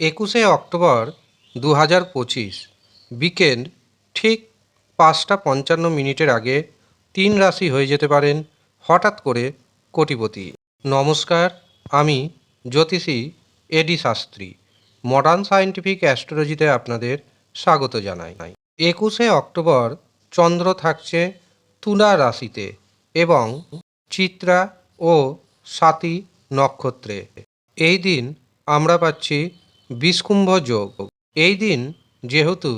একুশে অক্টোবর দু হাজার পঁচিশ, বিকেল ঠিক পাঁচটা পঞ্চান্ন মিনিটের আগে তিন রাশি হয়ে যেতে পারেন হঠাৎ করে কোটিপতি। নমস্কার, আমি জ্যোতিষী এডি শাস্ত্রী মডার্ন সায়েন্টিফিক অ্যাস্ট্রোলজিতে আপনাদের স্বাগত জানাই। একুশে অক্টোবর চন্দ্র থাকছে তুলা রাশিতে এবং চিত্রা ও স্বাতি নক্ষত্রে। এই দিন আমরা পাচ্ছি বিষকুম্ভ যোগ। এই দিন যেহেতু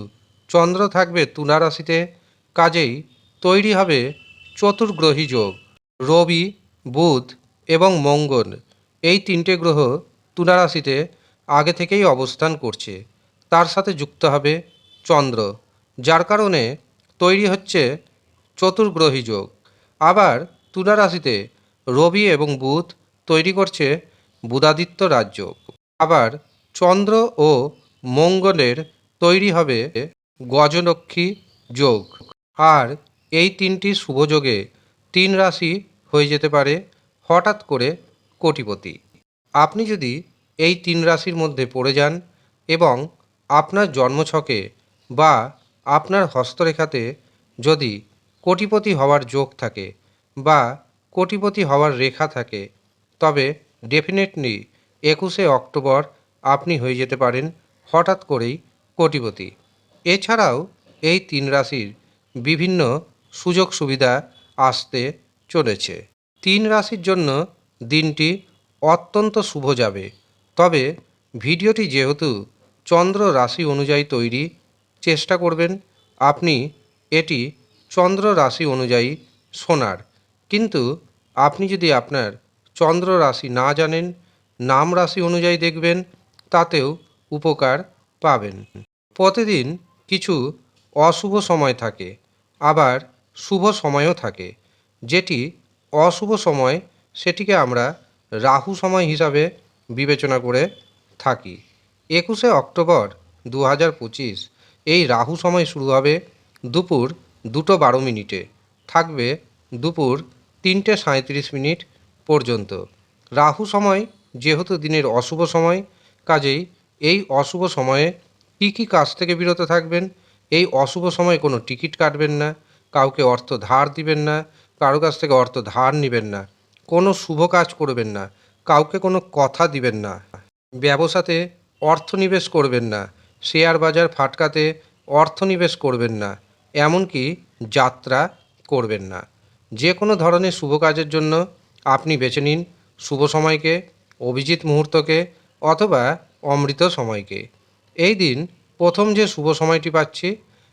চন্দ্র থাকবে তুলা রাশিতে, কাজেই তৈরি হবে চতুর্গ্রহী যোগ, রবি, বুধ এবং মঙ্গল। এই তিনটে গ্রহ তুলা রাশিতে আগে থেকেই অবস্থান করছে। তার সাথে যুক্ত হবে চন্দ্র, যার কারণে তৈরি হচ্ছে চতুর্গ্রহী যোগ। আবার তুলা রাশিতে রবি এবং বুধ তৈরি করছে বুধাদিত্য রাজ্য আবার চন্দ্র ও মঙ্গলের তৈরি হবে গজলক্ষ্মী যোগ। আর এই তিনটি শুভযোগে তিন রাশি হয়ে যেতে পারে হঠাৎ করে কোটিপতি। আপনি যদি এই তিন রাশির মধ্যে পড়ে যান এবং আপনার জন্মছকে বা আপনার হস্তরেখাতে যদি কোটিপতি হওয়ার যোগ থাকে বা কোটিপতি হওয়ার রেখা থাকে, তবে ডেফিনেটলি একুশে অক্টোবর আপনি হয়ে যেতে পারেন হঠাৎ করেই কোটিপতি। এছাড়াও এই তিন রাশির বিভিন্ন সুযোগ সুবিধা আসতে চলেছে। তিন রাশির জন্য দিনটি অত্যন্ত শুভ যাবে। তবে ভিডিওটি যেহেতু চন্দ্র রাশি অনুযায়ী তৈরি, চেষ্টা করবেন আপনি এটি চন্দ্র রাশি অনুযায়ী শোনার। কিন্তু আপনি যদি আপনার চন্দ্র রাশি না জানেন, নাম রাশি অনুযায়ী দেখবেন তাতেও উপকার পাবেন। প্রতিদিন কিছু অশুভ সময় থাকে, আবার শুভ সময়ও থাকে। যেটি অশুভ সময়, সেটিকে আমরা রাহু সময় হিসাবে বিবেচনা করে থাকি। একুশে অক্টোবর দু হাজার পঁচিশ, এই রাহু সময় শুরু হবে দুপুর দুটো বারো মিনিটে। থাকবে দুপুর তিনটে সাঁত্রিশ মিনিট পর্যন্ত। রাহু সময় যেহেতু দিনের অশুভ সময় কাজেই এই অশুভ সময়ে কী কী কাজ থেকে বিরত থাকবেন? এই অশুভ সময়ে কোনো টিকিট কাটবেন না, কাউকে অর্থ ধার দিবেন না, কারও কাছ থেকে অর্থ ধার নেবেন না, কোনো শুভ কাজ করবেন না, কাউকে কোনো কথা দিবেন না, ব্যবসাতে অর্থ নিবেশ করবেন না, শেয়ার বাজার ফাটকাতে অর্থ নিবেশ করবেন না, এমনকি যাত্রা করবেন না। যে কোনো ধরনের শুভ কাজের জন্য আপনি বেছে নিন শুভ সময়কে, অভিজিৎ মুহূর্তকে অথবা অমৃত সময়কে। এই দিন প্রথম যে শুভ সময়টি পাচ্ছি,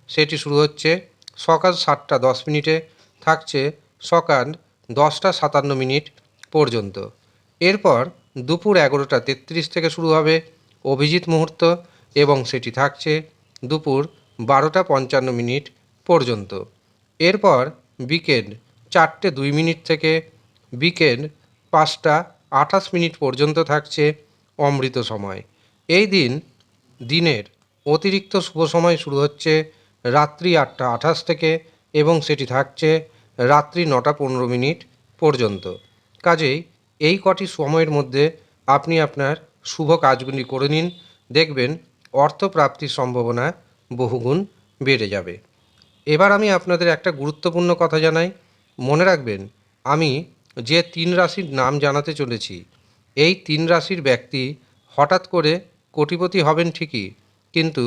সেটি শুরু হচ্ছে সকাল সাতটা দশ মিনিটে, থাকছে সকাল দশটা সাতান্ন মিনিট পর্যন্ত। এরপর দুপুর এগারোটা তেত্রিশ থেকে শুরু হবে অভিজিৎ মুহূর্ত এবং সেটি থাকছে দুপুর বারোটা পঞ্চান্ন মিনিট পর্যন্ত। এরপর বিকেল চারটে দুই মিনিট থেকে বিকেল পাঁচটা আঠাশ মিনিট পর্যন্ত থাকছে অমৃত সময়। এই দিন, দিনের অতিরিক্ত শুভ সময় শুরু হচ্ছে রাত্রি আটটা আঠাশ থেকে এবং সেটি থাকছে রাত্রি নটা পনেরো মিনিট পর্যন্ত। কাজেই এই কটি সময়ের মধ্যে আপনি আপনার শুভ কাজগুলি করে নিন, দেখবেন অর্থ প্রাপ্তির সম্ভাবনা বহুগুণ বেড়ে যাবে। এবার আমি আপনাদের একটা গুরুত্বপূর্ণ কথা জানাই। মনে রাখবেন, আমি যে তিন রাশির নাম জানাতে চলেছি এই তিন রাশির ব্যক্তি হঠাৎ করে কোটিপতি হবেন ঠিকই, কিন্তু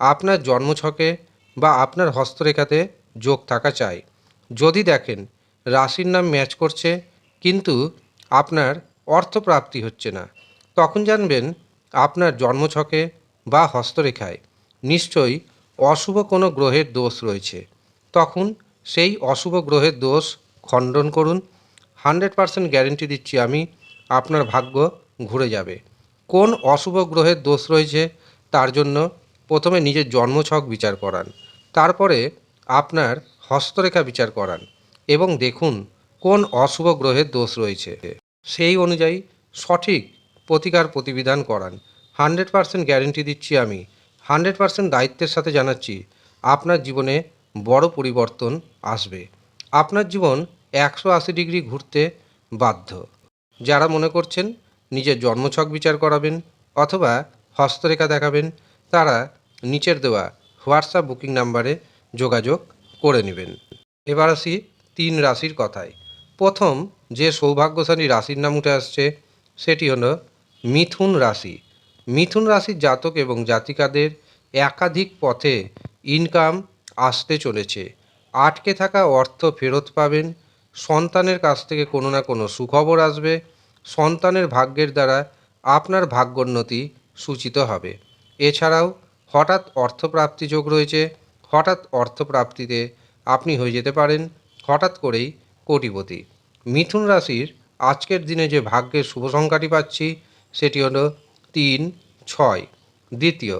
আপনার জন্মছকে বা আপনার হস্তরেখাতে যোগ থাকা চাই। যদি দেখেন রাশির নাম ম্যাচ করছে, কিন্তু আপনার অর্থপ্রাপ্তি হচ্ছে না, তখন জানবেন আপনার জন্মছকে বা হস্তরেখায় নিশ্চয়ই অশুভ কোনো গ্রহের দোষ রয়েছে। তখন সেই অশুভ গ্রহের দোষ খণ্ডন করুন। হান্ড্রেড পারসেন্ট গ্যারেন্টি দিচ্ছি আমি আপনার ভাগ্য ঘুরে যাবে। কোন অশুভ গ্রহের দোষ রয়েছে তার জন্য প্রথমে নিজের জন্মছক বিচার করান, তারপরে আপনার হস্তরেখা বিচার করান এবং দেখুন কোন অশুভ গ্রহের দোষ রয়েছে। সেই অনুযায়ী সঠিক প্রতিকার প্রতিবিধান করান। হান্ড্রেড পারসেন্ট গ্যারেন্টি দিচ্ছি আমি। হান্ড্রেড পারসেন্ট দায়িত্বের সাথে জানাচ্ছি, আপনার জীবনে বড় পরিবর্তন আসবে। আপনার জীবন একশো আশি ডিগ্রি ঘুরতে বাধ্য। যারা মনে করছেন নিজের জন্মছক বিচার করাবেন অথবা হস্তরেখা দেখাবেন, তারা নিচের দেওয়া হোয়াটসঅ্যাপ বুকিং নাম্বারে যোগাযোগ করে নেবেন। এবার আসি তিন রাশির কথায়। প্রথম যে সৌভাগ্যশালী রাশির নাম উঠে আসছে, সেটি হল মিথুন রাশি। মিথুন রাশির জাতক এবং জাতিকাদের একাধিক পথে ইনকাম আসতে চলেছে। আটকে থাকা অর্থ ফেরত পাবেন, সন্তানের কাছ থেকে কোনো না কোনো সুখবর আসবে সন্তানের ভাগ্যের দ্বারা আপনার ভাগ্যোন্নতি সূচিত হবে। এছাড়াও হঠাৎ অর্থপ্রাপ্তি যোগ রয়েছে। হঠাৎ অর্থপ্রাপ্তিতে আপনি হয়ে যেতে পারেন হঠাৎ করেই কোটিপতি। মিথুন রাশির আজকের দিনে যে ভাগ্যের শুভ সংখ্যাটি পাচ্ছি সেটি হলো তিন, ছয়। দ্বিতীয়,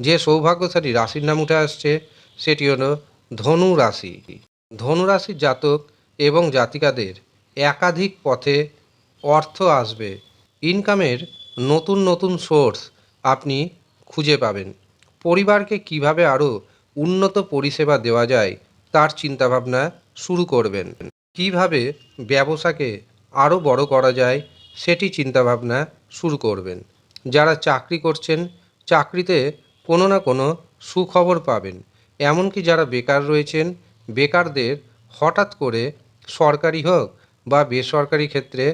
যে সৌভাগ্যশালী রাশির নাম উঠে আসছে সেটি হলো ধনু রাশি। ধনু রাশির জাতক এবং জাতিকাদের একাধিক পথে অর্থ আসবে। ইনকামের নতুন নতুন সোর্স আপনি খুঁজে পাবেন। পরিবারকে কীভাবে আরও উন্নত পরিষেবা দেওয়া যায় তার চিন্তাভাবনা শুরু করবেন। কীভাবে ব্যবসাকে আরও বড় করা যায় সেটি চিন্তাভাবনা শুরু করবেন। যারা চাকরি করছেন, চাকরিতে কোনো না কোনো সুখবর পাবেন। এমনকি যারা বেকার রয়েছেন, বেকারদের হঠাৎ করে সরকারি হোক বা বেসরকারি ক্ষেত্রে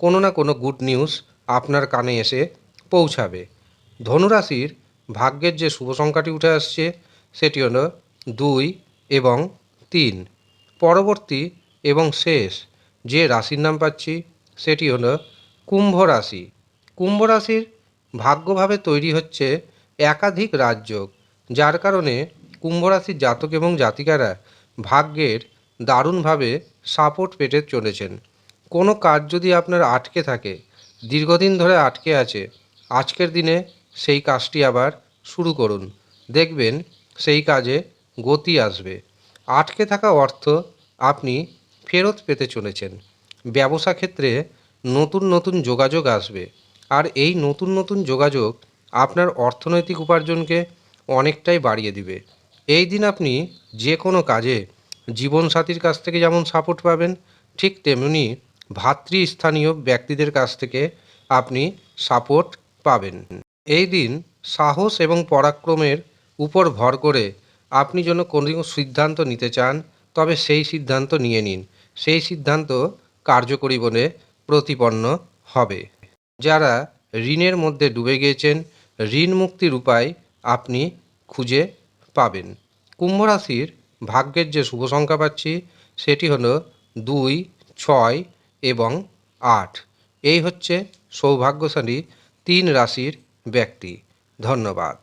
কোনো না কোনো গুড নিউজ আপনার কানে এসে পৌঁছাবে। ধনুরাশির ভাগ্যের যে শুভ সংখ্যাটি উঠে আসছে, সেটি হলো দুই এবং তিন। পরবর্তী এবং শেষ যে রাশির নাম পাচ্ছি, সেটি হলো কুম্ভ রাশি। কুম্ভ রাশির ভাগ্যভাবে তৈরি হচ্ছে একাধিক রাজযোগ, যার কারণে কুম্ভ রাশির জাতক এবং জাতিকারা ভাগ্যের দারুণভাবে সাপোর্ট পেটে চলেছেন। কোনো কাজ যদি আপনার আটকে থাকে, দীর্ঘদিন ধরে আটকে আছে, আজকের দিনে সেই কাজটি আবার শুরু করুন। দেখবেন সেই কাজে গতি আসবে। আটকে থাকা অর্থ আপনি ফেরত পেতে চলেছেন। ব্যবসা ক্ষেত্রে নতুন নতুন যোগাযোগ আসবে। আর এই নতুন নতুন যোগাযোগ আপনার অর্থনৈতিক উপার্জনকে অনেকটাই বাড়িয়ে দিবে। এই দিন আপনি যে কোনো কাজে জীবনসাথীর কাছ থেকে যেমন সাপোর্ট পাবেন, ঠিক তেমনি ভাতৃস্থানীয় ব্যক্তিদের কাছ থেকে আপনি সাপোর্ট পাবেন। এই দিন সাহস এবং পরাক্রমের উপর ভর করে আপনি যেন কোনো সিদ্ধান্ত নিতে চান, তবে সেই সিদ্ধান্ত নিয়ে নিন। সেই সিদ্ধান্ত কার্যকরী বলে প্রতিপন্ন হবে। যারা ঋণের মধ্যে ডুবে গিয়েছেন, ঋণ মুক্তির উপায় আপনি খুঁজে পাবেন। কুম্ভ রাশির ভাগ্যের যে শুভ সংখ্যা পাচ্ছি, সেটি হলো দুই, ছয় এবং আট। এই হচ্ছে সৌভাগ্যশালী তিন রাশির ব্যক্তি। ধন্যবাদ।